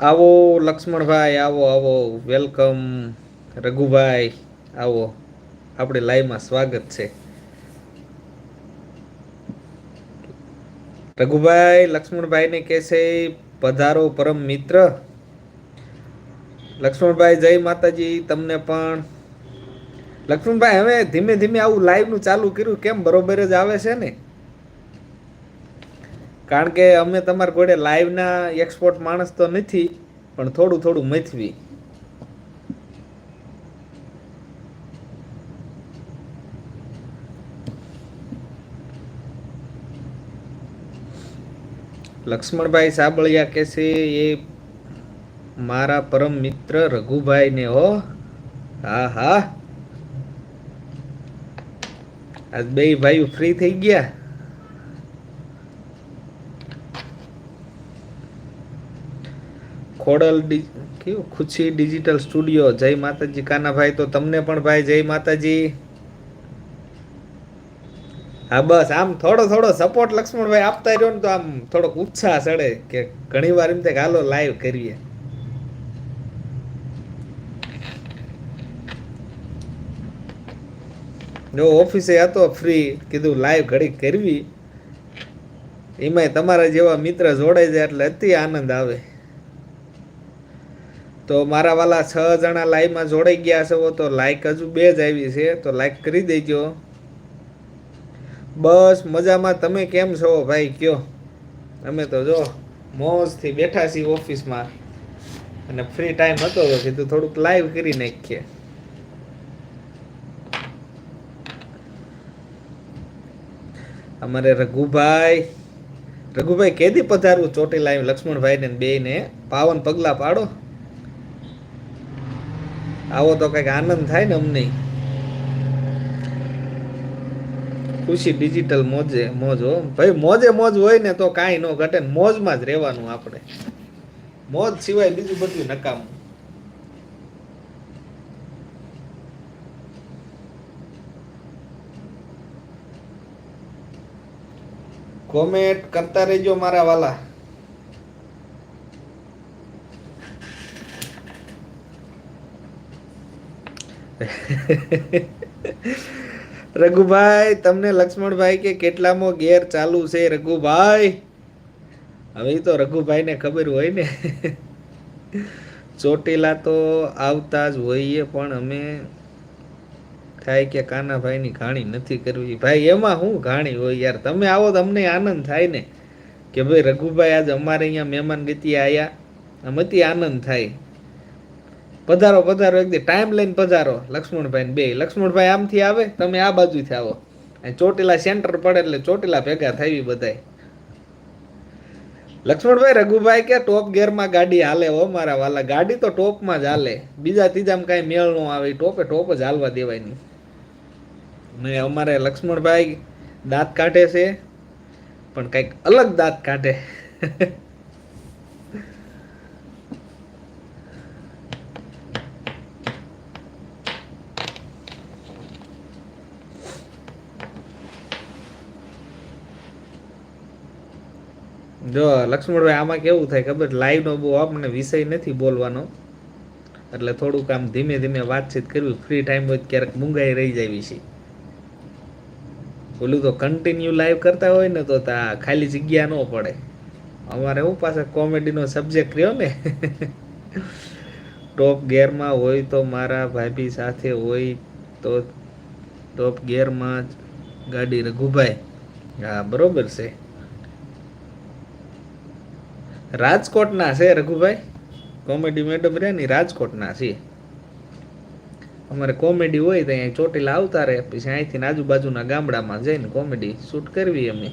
આવો લક્ષ્મણભાઈ, આવો આવો, વેલકમ. રઘુભાઈ, આવો. આપણે લાઈવમાં સ્વાગત છે. રઘુભાઈ, લક્ષ્મણભાઈને કહેશે પધારો પરમ મિત્ર. લક્ષ્મણભાઈ, જય માતાજી, તમને પણ. લક્ષ્મણભાઈ, હવે ધીમે ધીમે આવું લાઈવનું ચાલુ કર્યું, કેમ બરોબર જ આવે છે ને? કારણ કે અમે તમારા ઘોડે લાઈવના એક્સપોર્ટ માણસ તો નથી, પણ થોડું થોડું મથવી. લક્ષ્મણભાઈ સાબળિયા કે છે, એ મારા પરમ મિત્ર રઘુભાઈ ને હો. હા હા. આજ બે ભાઈઓ ફ્રી થઈ ગયા. ખોડલ કયું ખુશી ડિજિટલ સ્ટુડિયો. જય માતાજી. કાનાભાઈ તો તમને પણ ભાઈ જય માતાજી. હા, બસ. આમ થોડો થોડો સપોર્ટ લક્ષ્મણભાઈ આપતા રહ્યો ને તો આમ થોડોક ઉત્સાહ ચડે કે ઘણી વાર એમ થાય હાલો લાઈવ કરીએ. જો ઓફિસે હતો ફ્રી કીધું લાઈવ ઘડી કરવી. એમાંય તમારા જેવા મિત્ર જોડાઈ જાય એટલે અતિ આનંદ આવે. તો મારા વાલા છ જણા લાઈવમાં જોડાઈ ગયા છો તો લાઈક હજુ બે જ આવી છે, તો લાઈક કરી દેજો. બસ મજામાં, તમે કેમ છો ભાઈ? કયો? અમે તો જો મોજથી બેઠા છીએ ઓફિસમાં. અને ફ્રી ટાઈમ હતો તો કીધું થોડુંક લાઈવ કરી નાખીએ. અમારે રઘુભાઈ રઘુભાઈ કેદી પધારવું ચોટી લાઈવ લક્ષ્મણભાઈ ને બે ને પાવન પગલા પાડો. આવો તો કંઈક આનંદ થાય ને અમને. ખુશી ડિજિટલ મોજે, મોજ હો. ભાઈ, મોજે મોજ હોય ને તો કાંઈ ન ઘટે મોજમાં જ રહેવાનું આપણે. મોજ સિવાય બીજું બધું નકામું. કોમેન્ટ કરતા રહેજો મારા વાલા. રઘુભાઈ, તમને લક્ષ્મણભાઈ કે કેટલામો ગેર ચાલુ છે રઘુભાઈ? હવે તો રઘુભાઈને ખબર હોય ને. ચોટીલા તો આવતા જ હોઈએ, પણ અમે થાય કે કાનાભાઈની ઘાણી નથી કરવી. ભાઈ, એમાં શું ઘાણી હોય યાર? તમે આવો તો અમને આનંદ થાય ને. કે ભાઈ, રઘુભાઈ આજ અમારે અહીંયા મહેમાન ગતિ આવ્યા આમ અતિ આનંદ થાય. પધારો પધારો, એક ટાઈમ લઈને પધારો. લક્ષ્મણભાઈ બે. લક્ષ્મણભાઈ આમથી આવે, તમે આ બાજુથી આવો. ચોટીલા સેન્ટર પડે એટલે ચોટીલા ભેગા થઈ બધાય. લક્ષ્મણભાઈ, રઘુભાઈ કે ટોપ ગેરમાં ગાડી હાલે હો મારા વાલા. ગાડી તો ટોપમાં જ હાલે. બીજા ત્રીજામાં કાંઈ મેળ ન આવે. ટોપે ટોપ જ હાલવા દેવાય નહીં અમારે લક્ષ્મણભાઈ દાંત કાઢે છે, પણ કંઈક અલગ દાંત કાઢે. જો લક્ષ્મણભાઈ, આમાં કેવું થાય ખબર? લાઈવનો બહુ આપણને વિષય નથી બોલવાનો. એટલે થોડુંક આમ ધીમે ધીમે વાતચીત કરવી. ફ્રી ટાઈમ હોય ક્યારેક મૂંગાઈ રહી જાય વિશે ઓલું તો કન્ટિન્યુ લાઈવ કરતા હોય ને તો તા ખાલી જગ્યા ન પડે. અમારે હું પાસે કોમેડીનો સબ્જેક્ટ રહ્યો ને? ટોપ ગેરમાં હોય તો મારા ભાભી સાથે હોય તો ટોપ ગેરમાં જ ગાડી રઘુભાઈ. હા, બરોબર છે. રાજકોટના છે રઘુભાઈ? કોમેડી મેડમ રે ને રાજકોટના છે. અમારે કોમેડી હોય તો અહીંયા ચોટીલા આવતા રહે, પછી અહીંથી આજુબાજુના ગામડામાં જઈને કોમેડી શૂટ કરવી અમે.